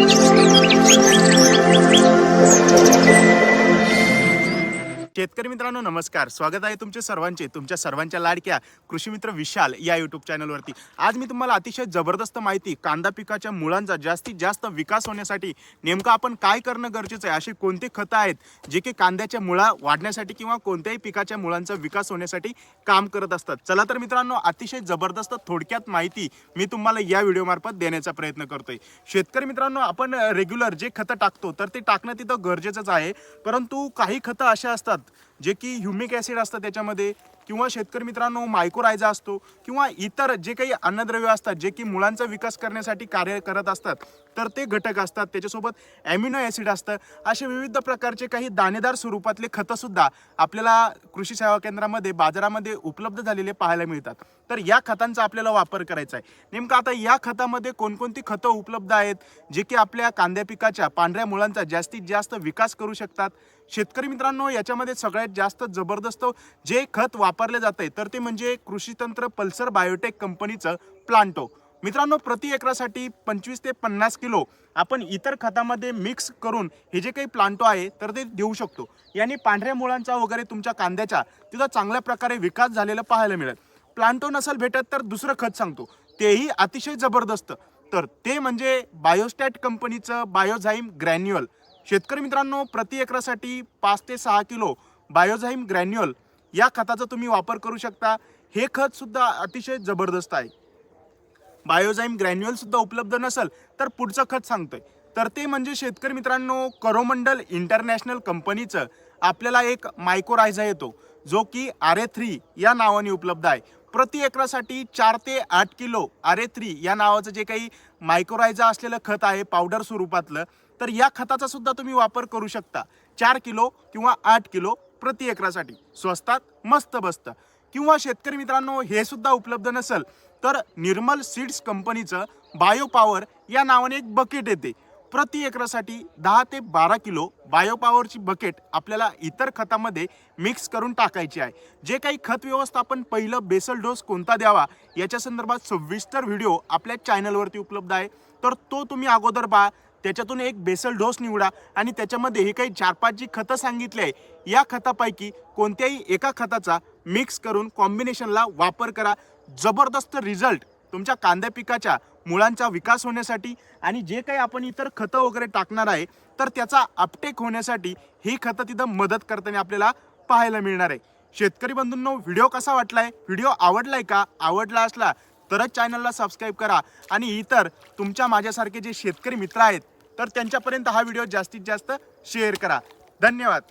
Música शेतकरी मित्रांनो नमस्कार. स्वागत आहे तुमचे सर्वांचे तुमच्या सर्वांच्या लाडक्या कृषी मित्र विशाल या युट्यूब चॅनलवरती आज मी तुम्हाला अतिशय जबरदस्त माहिती कांदा पिकाच्या मुळांचा जास्तीत जास्त विकास होण्यासाठी नेमकं आपण काय करणं गरजेचं आहे अशी कोणती खतं आहेत जे की कांद्याच्या मुळा वाढण्यासाठी किंवा कोणत्याही पिकाच्या मुळांचा विकास होण्यासाठी काम करत असतात. चला तर मित्रांनो अतिशय जबरदस्त थोडक्यात माहिती मी तुम्हाला या व्हिडिओमार्फत देण्याचा प्रयत्न करतोय. शेतकरी मित्रांनो आपण रेग्युलर जे खतं टाकतो तर ते टाकणं तिथं गरजेचंच आहे परंतु काही खतं अशा असतात जे की ह्युमिक ॲसिड असतं त्याच्यामध्ये किंवा शेतकरी मित्रांनो मायक्रोरायझा असतो किंवा इतर जे काही अन्नद्रव्य असतात जे की मुळांचा विकास करण्यासाठी कार्य करत असतात तर ते घटक असतात. त्याच्यासोबत ॲमिनो ॲसिड असतं. असे विविध प्रकारचे काही दाणेदार स्वरूपातले खतंसुद्धा आपल्याला कृषी सेवा केंद्रामध्ये बाजारामध्ये उपलब्ध झालेले पाहायला मिळतात. तर या खतांचा आपल्याला वापर करायचा आहे. नेमकं आता या खतामध्ये कोणकोणती खतं उपलब्ध आहेत जे की आपल्या कांद्या पिकाच्या पांढऱ्या मुळांचा जास्तीत जास्त विकास करू शकतात? शेतकरी मित्रांनो याच्यामध्ये सगळ्यात जास्त जबरदस्त जे खत वापरले जाते. तर ते म्हणजे कृषी तंत्र पल्सर बायोटेक कंपनीचं प्लांटो. मित्रांनो प्रति एकरासाठी पंचवीस ते पन्नास किलो आपण इतर खतामध्ये मिक्स करून हे जे काही प्लांटो आहे तर ते देऊ शकतो. याने पांढऱ्या मुळांचा वगैरे तुमच्या कांद्याच्या तिथं चांगल्या प्रकारे विकास झालेला पाहायला मिळेल. प्लांटो नसेल भेटत तर दुसरं खत सांगतो. तेही अतिशय जबरदस्त. तर ते म्हणजे बायोस्टॅट कंपनीचं बायोझाईम ग्रॅन्युअल शेतकरी मित्रांनो प्रति एकरासाठी पाच ते सहा किलो बायोझाईम ग्रॅन्युअल या खताचा तुम्ही वापर करू शकता. हे खत सुद्धा अतिशय जबरदस्त आहे. बायोझाईम ग्रॅन्युअल सुद्धा उपलब्ध नसेल तर पुढचं खत सांगतोय. तर ते म्हणजे शेतकरी मित्रांनो करोमंडल इंटरनॅशनल कंपनीचं आपल्याला एक मायक्रोरायझा येतो जो की आर ए थ्री या नावाने उपलब्ध आहे. प्रति एकरासाठी चार ते आठ किलो आर ए थ्री या नावाचं जे काही मायक्रोरायझा असलेलं खत आहे पावडर स्वरूपातलं तर या खताचा सुद्धा तुम्ही वापर करू शकता. चार किलो किंवा आठ किलो प्रति एकरासाठी स्वस्तात मस्त बसतं. किंवा शेतकरी मित्रांनो हे सुद्धा उपलब्ध नसेल तर निर्मल सीड्स कंपनीचं बायोपॉवर या नावाने एक बकेट येते. प्रति एकरासाठी दहा ते बारा किलो बायोपॉवरची बकेट आपल्याला इतर खतामध्ये मिक्स करून टाकायची आहे. जे काही खत व्यवस्थापन पहिलं बेसल डोस कोणता द्यावा याच्या संदर्भात सविस्तर व्हिडिओ आपल्या चॅनलवरती उपलब्ध आहे. तर तो तुम्ही अगोदर पहा. त्याच्यातून एक बेसल डोस निवडा. आणि त्याच्यामध्ये हे काही चार पाच जी खतं सांगितली आहे या खतापैकी कोणत्याही एका खताचा मिक्स करून कॉम्बिनेशनला वापर करा. जबरदस्त रिझल्ट तुमच्या कांद्या पिकाच्या मुळांचा विकास होण्यासाठी आणि जे काही आपण इतर खतं वगैरे टाकणार आहे तर त्याचा अपटेक होण्यासाठी ही खतं तिथं मदत करताना आपल्याला पाहायला मिळणार आहे. शेतकरी बंधूंनो व्हिडिओ कसा वाटलाय? व्हिडिओ आवडलाय का? आवडला असला तरच चॅनलला सबस्क्राईब करा. आणि इतर तुमच्या माझ्यासारखे जे शेतकरी मित्र आहेत तर त्यांच्यापर्यंत हा व्हिडिओ जास्तीत जास्त शेअर करा. धन्यवाद.